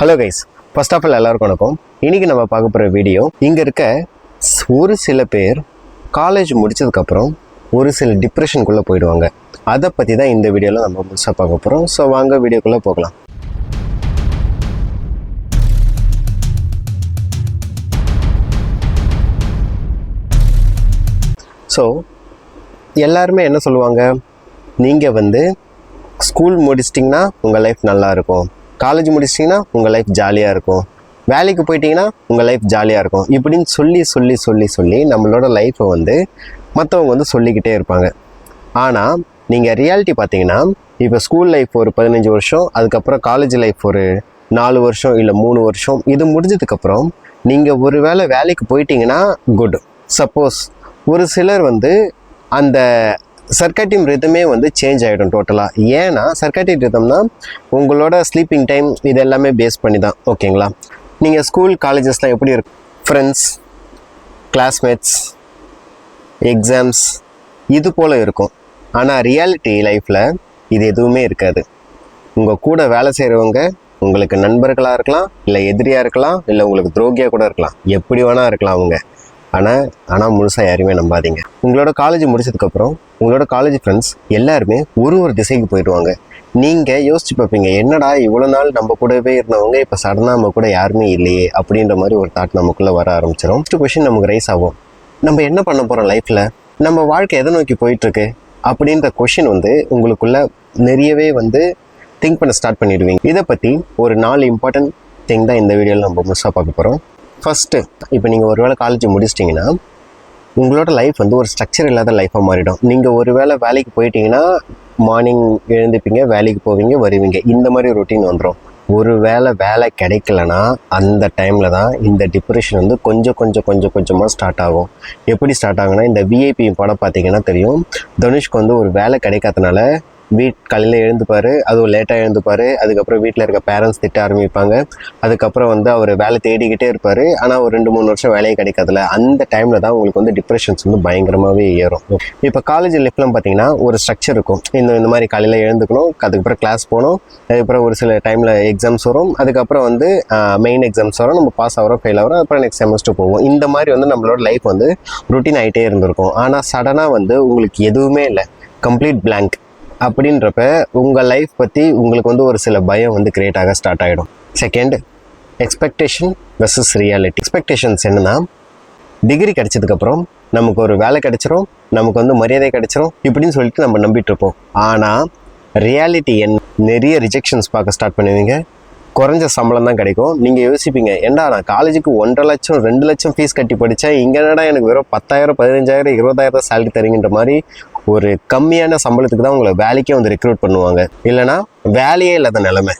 Hello guys first of all எல்லாருக்கும் வணக்கம். இன்றைக்கி நம்ம பார்க்க போகிற வீடியோ இங்கே இருக்க ஒரு சில பேர் காலேஜ் முடித்ததுக்கப்புறம் ஒரு சில டிப்ரெஷனுக்குள்ளே போயிடுவாங்க. அதை பற்றி தான் இந்த வீடியோவில் நம்ம முழுசாக பார்க்க போகிறோம் ஸோ வாங்க வீடியோக்குள்ளே போகலாம். ஸோ எல்லாருமே என்ன சொல்லுவாங்க? நீங்கள் வந்து ஸ்கூல் முடிச்சிட்டிங்கன்னா உங்கள் லைஃப் நல்லாயிருக்கும் காலேஜ் முடிச்சிட்டிங்கன்னா உங்கள் லைஃப் ஜாலியாக இருக்கும். வேலைக்கு போயிட்டீங்கன்னா உங்கள் லைஃப் ஜாலியாக இருக்கும். இப்படின்னு சொல்லி சொல்லி சொல்லி சொல்லி நம்மளோட லைஃப்பை வந்து மற்றவங்க வந்து சொல்லிக்கிட்டே இருப்பாங்க. ஆனால் நீங்கள் ரியாலிட்டி பார்த்தீங்கன்னா இப்போ ஸ்கூல் லைஃப் ஒரு பதினஞ்சு வருஷம் அதுக்கப்புறம் காலேஜ் லைஃப் ஒரு நாலு வருஷம் இல்லை மூணு வருஷம் இது முடிஞ்சதுக்கப்புறம் நீங்கள் ஒரு வேளை வேலைக்கு போயிட்டீங்கன்னா குட் சப்போஸ் ஒரு சிலர் வந்து அந்த சர்க்கட்டியம் ரிதமே வந்து சேஞ்ச் ஆகிடும் டோட்டலாக ஏன்னா சர்க்கட்டிக் ரிதம்னா உங்களோட ஸ்லீப்பிங் டைம் இது எல்லாமே பேஸ் பண்ணி தான் ஓகேங்களா நீங்கள் ஸ்கூல் காலேஜஸ்லாம் எப்படி இருக்கும் ஃப்ரெண்ட்ஸ் கிளாஸ்மேட்ஸ் எக்ஸாம்ஸ் இது போல் இருக்கும். ஆனால் ரியாலிட்டி லைஃப்பில் இது எதுவுமே இருக்காது. உங்கள் கூட வேலை செய்கிறவங்க உங்களுக்கு நண்பர்களாக இருக்கலாம் இல்லை எதிரியாக இருக்கலாம் இல்லை உங்களுக்கு துரோகியாக கூட இருக்கலாம். எப்படி வேணால் இருக்கலாம் அவங்க. ஆனால் ஆனால் முழுசாக யாரையுமே நம்பாதீங்க. உங்களோட காலேஜ் முடிச்சதுக்கப்புறம் உங்களோட காலேஜ் ஃப்ரெண்ட்ஸ் எல்லாருமே ஒரு ஒரு திசைக்கு போயிடுவாங்க. நீங்கள் யோசிச்சு பார்ப்பீங்க என்னடா இவ்வளோ நாள் நம்ம கூடவே இருந்தவங்க இப்போ சடனாக நம்ம கூட யாருமே இல்லையே அப்படின்ற மாதிரி ஒரு தாட் நமக்குள்ளே வர ஆரம்பிச்சிடும் ஃபஸ்ட்டு கொஷின் நமக்கு ரைஸ் ஆகும். நம்ம என்ன பண்ண போகிறோம் லைஃப்பில் நம்ம வாழ்க்கை எதை நோக்கி போயிட்டுருக்கு? அப்படின்ற கொஷின் வந்து உங்களுக்குள்ள நிறையவே வந்து திங்க் பண்ண ஸ்டார்ட் பண்ணிடுவீங்க. இதை பற்றி ஒரு நாலு இம்பார்ட்டன்ட் திங் தான் இந்த வீடியோவில் நம்ம முழுசாக பார்க்க போகிறோம் ஃபஸ்ட்டு இப்போ நீங்கள் ஒரு வேளை காலேஜ் முடிச்சிட்டிங்கன்னா உங்களோட லைஃப் வந்து ஒரு ஸ்ட்ரக்சர் இல்லாத லைஃபாக மாறிடும். நீங்கள் ஒருவேளை வேலைக்கு போயிட்டீங்கன்னா மார்னிங் எழுந்துப்பீங்க வேலைக்கு போவீங்க வருவீங்க. இந்த மாதிரி ரொட்டீன் வந்துடும் ஒரு வேளை வேலை கிடைக்கலனா அந்த டைமில் தான் இந்த டிப்ரெஷன் வந்து கொஞ்சம் கொஞ்சம் கொஞ்சம் கொஞ்சமாக ஸ்டார்ட் ஆகும். எப்படி ஸ்டார்ட் ஆகுனா இந்த விஐபி படம் பார்த்தீங்கன்னா தெரியும். தனுஷ்க்கு வந்து ஒரு வேலை கிடைக்காதனால வீட் காலையில் எழுந்துப்பார் அதுவும் லேட்டாக எழுந்துப்பார் அதுக்கப்புறம் வீட்டில் இருக்க பேரண்ட்ஸ் திட்ட ஆரம்பிப்பாங்க. அதுக்கப்புறம் வந்து அவர் வேலை தேடிக்கிட்டே இருப்பார். ஆனால் ஒரு ரெண்டு மூணு வருஷம் வேலையே கிடைக்காதுல அந்த டைமில் தான் உங்களுக்கு வந்து டிப்ரெஷன்ஸ் வந்து பயங்கரமாகவே ஏறும். இப்போ காலேஜ் லைஃப்லாம் பார்த்தீங்கன்னா ஒரு ஸ்ட்ரக்சர் இருக்கும். இந்த இந்த மாதிரி காலையில் எழுந்துக்கணும் அதுக்கப்புறம் கிளாஸ் போகணும் அதுக்கப்புறம் ஒரு சில டைமில் எக்ஸாம்ஸ் வரும் அதுக்கப்புறம் வந்து மெயின் எக்ஸாம்ஸ் வரும் நம்ம பாஸ் ஆகிறோம் ஃபெயில் ஆகிறோம் அப்புறம் நெக்ஸ்ட் செமஸ்டர் போவோம். இந்த மாதிரி வந்து நம்மளோட லைஃப் வந்து ருட்டீன் ஆகிட்டே இருந்திருக்கும். ஆனால் சடனாக வந்து உங்களுக்கு எதுவுமே இல்லை. கம்ப்ளீட் பிளாங்க் அப்படின்றப்ப உங்கள் லைஃப் பற்றி உங்களுக்கு வந்து ஒரு சில பயம் வந்து கிரியேட் ஆக ஸ்டார்ட் ஆகிடும் second expectation versus reality expectations என்னன்னா டிகிரி கிடைச்சதுக்கப்புறம் நமக்கு ஒரு வேலை கிடைச்சிரும் நமக்கு வந்து மரியாதை கிடைச்சிரும் இப்படின்னு சொல்லிட்டு நம்ம நம்பிட்டு இருப்போம். ஆனால் ரியாலிட்டி என் நிறைய ரிஜெக்ஷன்ஸ் பார்க்க ஸ்டார்ட் பண்ணுவீங்க. குறைஞ்ச சம்பளம் தான் கிடைக்கும். நீங்கள் யோசிப்பீங்க ஏண்டா நான் காலேஜுக்கு ஒன்றரை லட்சம் ரெண்டு லட்சம் ஃபீஸ் கட்டி படித்தேன் இங்கே என்னடா எனக்கு வெறும் பத்தாயிரம் பதினஞ்சாயிரம் இருபதாயிரம் சேலரி தரீங்கன்ற மாதிரி ஒரு கம்மியான சம்பளத்துக்கு தான் உங்களை வேலைக்கே வந்து ரெக்ரூட் பண்ணுவாங்க. இல்லைனா வேலையே இல்லாத நிலைமை.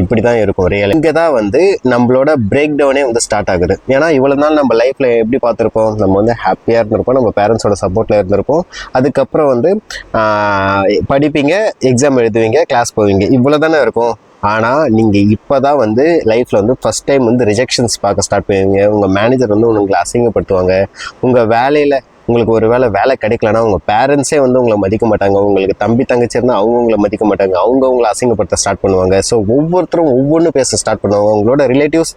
இப்படி தான் இருக்கும் ரியல் இங்கே தான் வந்து நம்மளோட பிரேக் டவுனே வந்து ஸ்டார்ட் ஆகுது. ஏன்னா இவ்வளோ நாள் நம்ம லைஃப்பில் எப்படி பார்த்துருப்போம்? நம்ம வந்து ஹாப்பியாக இருந்திருப்போம் நம்ம பேரண்ட்ஸோட சப்போர்ட்டில் இருந்திருப்போம். அதுக்கப்புறம் வந்து படிப்பீங்க எக்ஸாம் எழுதுவீங்க கிளாஸ் போவீங்க. இவ்வளோ தானே இருக்கும். ஆனால் நீங்கள் இப்போ தான் வந்து லைஃப்பில் வந்து ஃபஸ்ட் டைம் வந்து ரிஜெக்ஷன்ஸ் பார்க்க ஸ்டார்ட் பண்ணுவீங்க. உங்கள் மேனேஜர் வந்து உங்களை அசிங்கப்படுத்துவாங்க. உங்கள் வேலையில் உங்களுக்கு ஒரு வேளை வேலை கிடைக்கலன்னா உங்கள் பேரண்ட்ஸே வந்து உங்களை மதிக்க மாட்டாங்க. உங்களுக்கு தம்பி தங்கச்சி இருந்தால் அவங்க உங்களை மதிக்க மாட்டாங்க. அவங்க உங்களை அசிங்கப்படுத்த ஸ்டார்ட் பண்ணுவாங்க. ஸோ ஒவ்வொருத்தரும் ஒவ்வொன்றும் பேச ஸ்டார்ட் பண்ணுவாங்க. உங்களோட ரிலேட்டிவ்ஸ்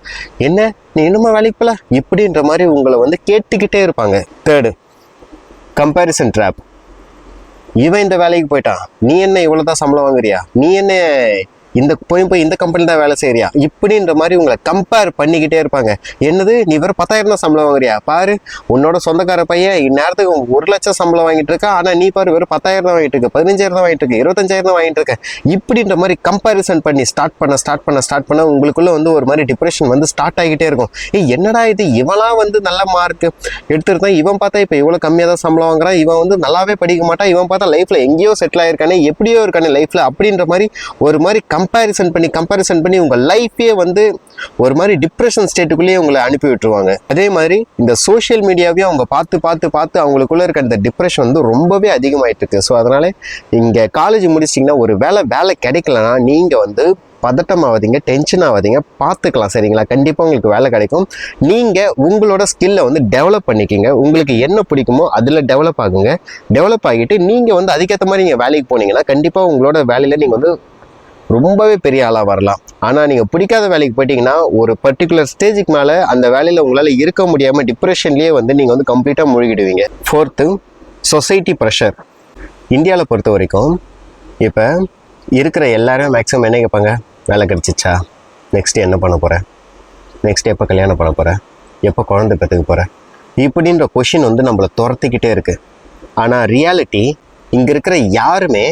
என்ன? நீ இன்னுமா வேலைக்கு போல? இப்படின்ற மாதிரி உங்களை வந்து கேட்டுக்கிட்டே இருப்பாங்க. தேர்டு கம்பேரிசன் ட்ராப் இவன் இந்த வேலைக்கு போயிட்டான். நீ என்ன இவ்வளோ தான் சம்பளம் வாங்குறியா? நீ என்ன இந்த போய் போய் இந்த கம்பெனி தான் வேலை செய்கிறியா இப்படின்ற மாதிரி உங்களை கம்பேர் பண்ணிக்கிட்டே இருப்பாங்க. என்னது நீ வெறும் பத்தாயிரம் தான் சம்பளம் வாங்குறியா? பாரு உன்னோட சொந்தக்கார பையன் இந்நேரத்துக்கு ஒரு லட்சம் சம்பளம் வாங்கிட்டு இருக்க ஆனால் நீ பாரு வெறும் பத்தாயிரம் தான் வாங்கிட்டு இருக்க பதினஞ்சாயிரம் தான் வாங்கிட்டு இருக்க இருபத்தஞ்சாயிரம் தான் வாங்கிட்டு இருக்க. இப்படின்ற மாதிரி கம்பேரிசன் பண்ணி ஸ்டார்ட் பண்ண ஸ்டார்ட் பண்ண ஸ்டார்ட் பண்ண உங்களுக்குள்ளே வந்து ஒரு மாதிரி டிப்ரெஷன் வந்து ஸ்டார்ட் ஆகிட்டே இருக்கும். ஏ என்னடா இது? இவனாக வந்து நல்ல மார்க் எடுத்துருந்தான் இவன் பார்த்தா இப்போ இவ்வளோ கம்மியாக தான் சம்பளம் வாங்குறான். இவன் வந்து நல்லாவே படிக்க மாட்டான். இவன் பார்த்தா லைஃப்பில் எங்கேயோ செட்டில் ஆயிருக்கானே எப்படியோ இருக்கானே லைஃப்பில் அப்படின்ற மாதிரி ஒரு மாதிரி கம் கம்பேரிசன் பண்ணி கம்பேரிசன் பண்ணி உங்கள் லைஃப்பே வந்து ஒரு மாதிரி டிப்ரெஷன் ஸ்டேட்டுக்குள்ளேயே உங்களை அனுப்பி விட்டுருவாங்க. அதே மாதிரி இந்த சோஷியல் மீடியாவையும் அவங்க பார்த்து பார்த்து பார்த்து அவங்களுக்குள்ளே இருக்க இந்த டிப்ரெஷன் வந்து ரொம்பவே அதிகமாகிட்டு இருக்கு. ஸோ அதனால் இங்கே காலேஜ் முடிச்சிட்டிங்கன்னா ஒரு வேலை வேலை கிடைக்கலனா நீங்கள் வந்து பதட்டம் ஆகாதீங்க டென்ஷன் ஆகாதீங்க பார்த்துக்கலாம் சரிங்களா? கண்டிப்பாக உங்களுக்கு வேலை கிடைக்கும். நீங்கள் உங்களோட ஸ்கில்லை வந்து டெவலப் பண்ணிக்கிங்க. உங்களுக்கு என்ன பிடிக்குமோ அதில் டெவலப் ஆகுங்க. டெவலப் ஆகிட்டு நீங்கள் வந்து அதுக்கேற்ற மாதிரி நீங்கள் வேலைக்கு போனீங்கன்னா கண்டிப்பாக உங்களோட வேலையில் நீங்கள் வந்து ரொம்பவே பெரிய ஆளாக வரலாம். ஆனால் நீங்கள் பிடிக்காத வேலைக்கு போயிட்டீங்கன்னா ஒரு பர்டிகுலர் ஸ்டேஜுக்கு மேலே அந்த வேலையில் உங்களால் இருக்க முடியாமல் டிப்ரெஷன்லேயே வந்து நீங்கள் வந்து கம்ப்ளீட்டாக மூழ்கிடுவீங்க. ஃபோர்த்து சொசைட்டி ப்ரெஷர் இந்தியாவில் பொறுத்த வரைக்கும் இப்போ இருக்கிற எல்லாரும் மேக்ஸிமம் என்ன கேட்பாங்க? வேலை கிடச்சிச்சா? நெக்ஸ்ட் என்ன பண்ண போகிறேன் நெக்ஸ்ட் எப்போ கல்யாணம் பண்ண போகிறேன் எப்போ குழந்தை பெற்றுக்க போகிறேன் இப்படின்ற கொஷின் வந்து நம்மளை துரத்திக்கிட்டே இருக்குது ஆனால் ரியாலிட்டி இங்கே இருக்கிற யாருமே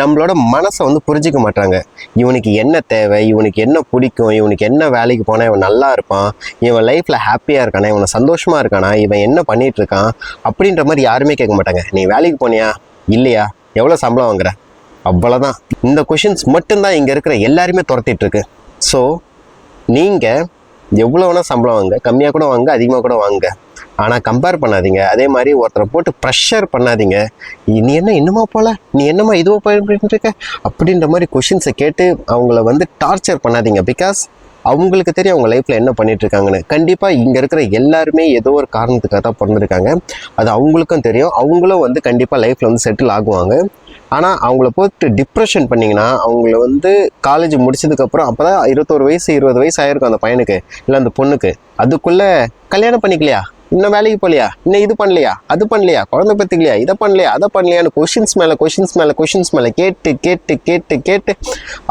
நம்மளோட மனசை வந்து புரிஞ்சிக்க மாட்டாங்க இவனுக்கு என்ன தேவை? இவனுக்கு என்ன பிடிக்கும்? இவனுக்கு என்ன வேலைக்கு போனால் இவன் நல்லா இருப்பான்? இவன் லைஃப்பில் ஹாப்பியாக இருக்கானா? இவனை சந்தோஷமாக இருக்கானா? இவன் என்ன பண்ணிகிட்டு இருக்கான்? அப்படின்ற மாதிரி யாருமே கேட்க மாட்டாங்க. நீ வேலைக்கு போனியா? இல்லையா? எவ்வளோ சம்பளம் வாங்குற? அவ்வளோதான் இந்த கொஷின்ஸ் மட்டும்தான் இங்கே இருக்கிற எல்லாருமே துரத்திட்டுருக்கு. ஸோ நீங்கள் எவ்வளோ வேணால் சம்பளம் வாங்க. கம்மியாக கூட வாங்க அதிகமாக கூட வாங்க. ஆனால் கம்பேர் பண்ணாதீங்க. அதே மாதிரி ஒருத்தரை போட்டு ப்ரெஷர் பண்ணாதீங்க. நீ என்ன இன்னுமா போல? நீ என்னம்மா இதுவோ பண்ணிட்டு இருக்க அப்படின்ற மாதிரி கொஷின்ஸை கேட்டு அவங்கள வந்து டார்ச்சர் பண்ணாதீங்க. பிகாஸ் அவங்களுக்கு தெரியும் அவங்க லைஃப்பில் என்ன பண்ணிகிட்ருக்காங்கன்னு கண்டிப்பாக இங்கே இருக்கிற எல்லாருமே ஏதோ ஒரு காரணத்துக்காக தான் பிறந்திருக்காங்க. அது அவங்களுக்கும் தெரியும். அவங்களும் வந்து கண்டிப்பாக லைஃப்பில் வந்து செட்டில் ஆகுவாங்க. ஆனால் அவங்கள போட்டு டிப்ரெஷன் பண்ணிங்கன்னா அவங்கள வந்து காலேஜ் முடிச்சதுக்கப்புறம் அப்போ தான் இருபத்தோரு வயசு இருபது வயசு ஆயிருக்கும் அந்த பையனுக்கு இல்லை அந்த பொண்ணுக்கு. அதுக்குள்ளே கல்யாணம் பண்ணிக்கலையா? இன்னும் வேலைக்கு போகலையா? இன்னும் இது பண்ணலையா? அது பண்ணலையா? குழந்தை பற்றிக்கலையா? இதை பண்ணலையா? அதை பண்ணலையான்னு கொஷின்ஸ் மேலே கொஷின்ஸ் மேலே கொஷின்ஸ் மேலே கேட்டு கேட்டு கேட்டு கேட்டு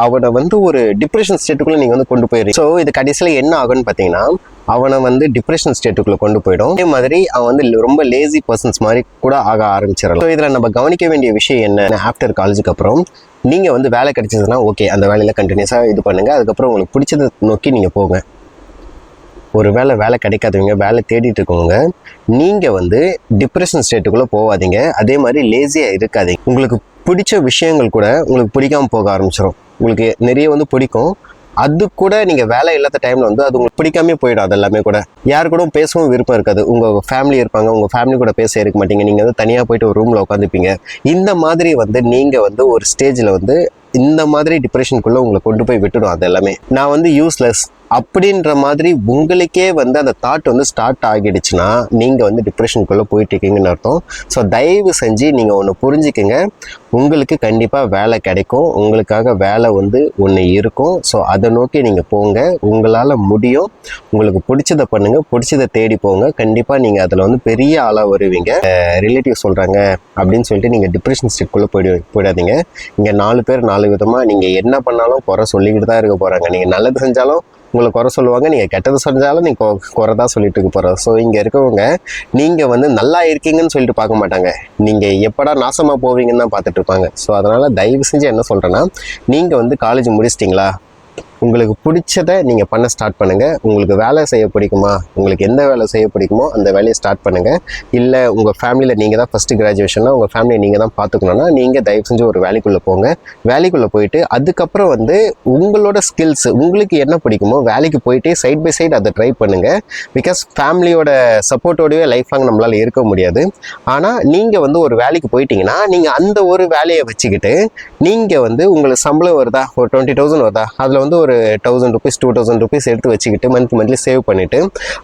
அவனை வந்து ஒரு டிப்ரெஷன் ஸ்டேட்டுக்குள்ளே நீங்கள் வந்து கொண்டு போயிடுறீங்க. ஸோ இது கடைசியில் என்ன ஆகும்னு பார்த்தீங்கன்னா அவனை வந்து டிப்ரெஷன் ஸ்டேட்டுக்குள்ளே கொண்டு போயிடும். அதே மாதிரி அவன் வந்து ரொம்ப லேசி பர்சன்ஸ் மாதிரி கூட ஆக ஆரம்பிச்சிடலாம். ஸோ இதில் நம்ம கவனிக்க வேண்டிய விஷயம் என்ன? ஆஃப்டர் காலேஜுக்கு அப்புறம் நீங்கள் வந்து வேலை கிடைச்சதுன்னா ஓகே அந்த வேலையில் கண்டினியூஸாக இது பண்ணுங்கள் அதுக்கப்புறம் உங்களுக்கு பிடிச்சதை நோக்கி நீங்கள் போங்க. ஒரு வேலை வேலை கிடைக்காதவங்க வேலை தேடிட்டு இருக்கவங்க நீங்கள் வந்து டிப்ரெஷன் ஸ்டேட்டுக்குள்ளே போகாதீங்க அதே மாதிரி லேசியாக இருக்காதீங்க. உங்களுக்கு பிடிச்ச விஷயங்கள் கூட உங்களுக்கு பிடிக்காம போக ஆரம்பிச்சிடும் உங்களுக்கு நிறைய வந்து பிடிக்கும். அது கூட நீங்கள் வேலை இல்லாத டைமில் வந்து அது உங்களுக்கு பிடிக்காமே போயிடும் அது எல்லாமே கூட. யார் கூட பேசவும் விருப்பம் இருக்காது. உங்கள் ஃபேமிலி இருப்பாங்க. உங்கள் ஃபேமிலி கூட பேச இருக்க மாட்டீங்க. நீங்கள் வந்து தனியாக போயிட்டு ஒரு ரூமில் உட்காந்துப்பீங்க. இந்த மாதிரி வந்து நீங்கள் வந்து ஒரு ஸ்டேஜில் வந்து இந்த மாதிரி டிப்ரெஷனுக்குள்ளே உங்களை கொண்டு போய் விட்டுடும் அது எல்லாமே. நான் வந்து யூஸ்லெஸ் அப்படின்ற மாதிரி உங்களுக்கே வந்து அந்த தாட் வந்து ஸ்டார்ட் ஆகிடுச்சுன்னா நீங்கள் வந்து டிப்ரெஷனுக்குள்ளே போயிட்டு இருக்கீங்கன்னு அர்த்தம். ஸோ தயவு செஞ்சு நீங்கள் ஒன்று புரிஞ்சுக்கங்க. உங்களுக்கு கண்டிப்பாக வேலை கிடைக்கும். உங்களுக்காக வேலை வந்து ஒன்று இருக்கும். ஸோ அதை நோக்கி நீங்கள் போங்க. உங்களால் முடியும். உங்களுக்கு பிடிச்சதை பண்ணுங்கள் பிடிச்சதை தேடி போங்க. கண்டிப்பாக நீங்கள் அதில் வந்து பெரிய ஆளாக வருவீங்க. ரிலேட்டிவ் சொல்கிறாங்க அப்படின்னு சொல்லிட்டு நீங்கள் டிப்ரெஷன் ஸ்டேட்குள்ளே போயிடு போயிடாதீங்க. இங்கே நாலு பேர் நாலு விதமாக நீங்கள் என்ன பண்ணாலும் குறை சொல்லிக்கிட்டு தான் இருக்க போகிறாங்க நீங்கள் நல்லது செஞ்சாலும் உங்களை குறை சொல்லுவாங்க. நீங்கள் கெட்டது செஞ்சாலும் நீங்கள் குறை தான் சொல்லிட்டு இருக்க போகிற ஸோ இங்கே இருக்கவங்க நீங்கள் வந்து நல்லா இருக்கீங்கன்னு சொல்லிட்டு பார்க்க மாட்டாங்க. நீங்கள் எப்படா நாசமாக போவீங்கன்னு தான் பார்த்துட்டு இருப்பாங்க. ஸோ அதனால் தயவு செஞ்சு என்ன சொல்கிறேன்னா நீங்கள் வந்து காலேஜ் முடிச்சிட்டிங்களா? உங்களுக்கு பிடிச்சதை நீங்கள் பண்ண ஸ்டார்ட் பண்ணுங்கள் உங்களுக்கு வேலை செய்ய பிடிக்குமா? உங்களுக்கு எந்த வேலை செய்ய பிடிக்குமோ அந்த வேலையை ஸ்டார்ட் பண்ணுங்கள் இல்லை உங்கள் ஃபேமிலியில் நீங்கள் தான் ஃபஸ்ட்டு கிராஜுவேஷனாக உங்கள் ஃபேமிலியை நீங்கள் தான் பார்த்துக்கணுன்னா நீங்கள் தயவு செஞ்சு ஒரு வேலைக்குள்ளே போங்க. வேலைக்குள்ளே போயிட்டு அதுக்கப்புறம் வந்து உங்களோட ஸ்கில்ஸ் உங்களுக்கு என்ன பிடிக்குமோ வேலைக்கு போயிட்டு சைட் பை சைடு அதை ட்ரை பண்ணுங்கள் பிகாஸ் ஃபேமிலியோட சப்போர்ட்டோடவே லைஃப் லாங் நம்மளால் இருக்க முடியாது. ஆனால் நீங்கள் வந்து ஒரு வேலைக்கு போயிட்டீங்கன்னா நீங்கள் அந்த ஒரு வேலையை வச்சுக்கிட்டு நீங்கள் வந்து உங்களுக்கு சம்பளம் வருதா? ஒரு டுவெண்ட்டி தௌசண்ட் வருதா? அதில் வந்து ஒரு thousand rupees two thousand rupees எடுத்து வச்சுக்கிட்டு மந்த் மந்த்லி சேவ் பண்ணிவிட்டு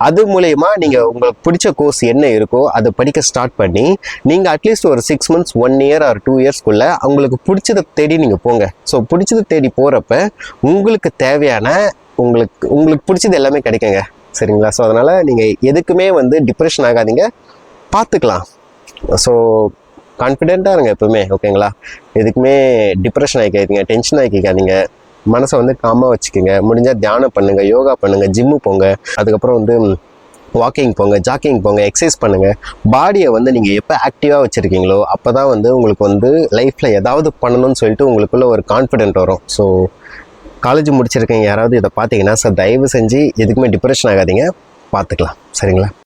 அது மூலயமா நீங்கள் உங்களுக்கு பிடிச்ச கோர்ஸ் என்ன இருக்கோ அதை படிக்க ஸ்டார்ட் பண்ணி நீங்கள் அட்லீஸ்ட் ஒரு six months one year or two இயர்ஸ்க்குள்ளே உங்களுக்கு பிடிச்சதை தேடி நீங்கள் போங்க. ஸோ பிடிச்சதை தேடி போகிறப்ப உங்களுக்கு தேவையான உங்களுக்கு உங்களுக்கு பிடிச்சது எல்லாமே கிடைக்குங்க. சரிங்களா? ஸோ அதனால் நீங்கள் எதுக்குமே வந்து டிப்ரெஷன் ஆகாதீங்க. பார்த்துக்கலாம். ஸோ கான்ஃபிடெண்ட்டாக இருங்க எப்பவுமே ஓகேங்களா எதுக்குமே டிப்ரெஷன் ஆகிக்காதீங்க டென்ஷன் ஆகிக்காதீங்க. மனசை வந்து காமாக வச்சுக்கோங்க. முடிஞ்சால் தியானம் பண்ணுங்கள் யோகா பண்ணுங்கள் ஜிம்மு போங்க. அதுக்கப்புறம் வந்து வாக்கிங் போங்க ஜாக்கிங் போங்க எக்ஸசைஸ் பண்ணுங்கள் பாடியை வந்து நீங்கள் எப்போ ஆக்டிவாக வச்சுருக்கீங்களோ அப்போ தான் வந்து உங்களுக்கு வந்து லைஃப்பில் ஏதாவது பண்ணணும்னு சொல்லிட்டு உங்களுக்குள்ள ஒரு கான்ஃபிடென்ட் வரும். ஸோ காலேஜ் முடிச்சிருக்கீங்க யாராவது இதை பார்த்தீங்கன்னா சார் தயவு செஞ்சு எதுக்குமே டிப்ரெஷன் ஆகாதீங்க. பார்த்துக்கலாம். சரிங்களா?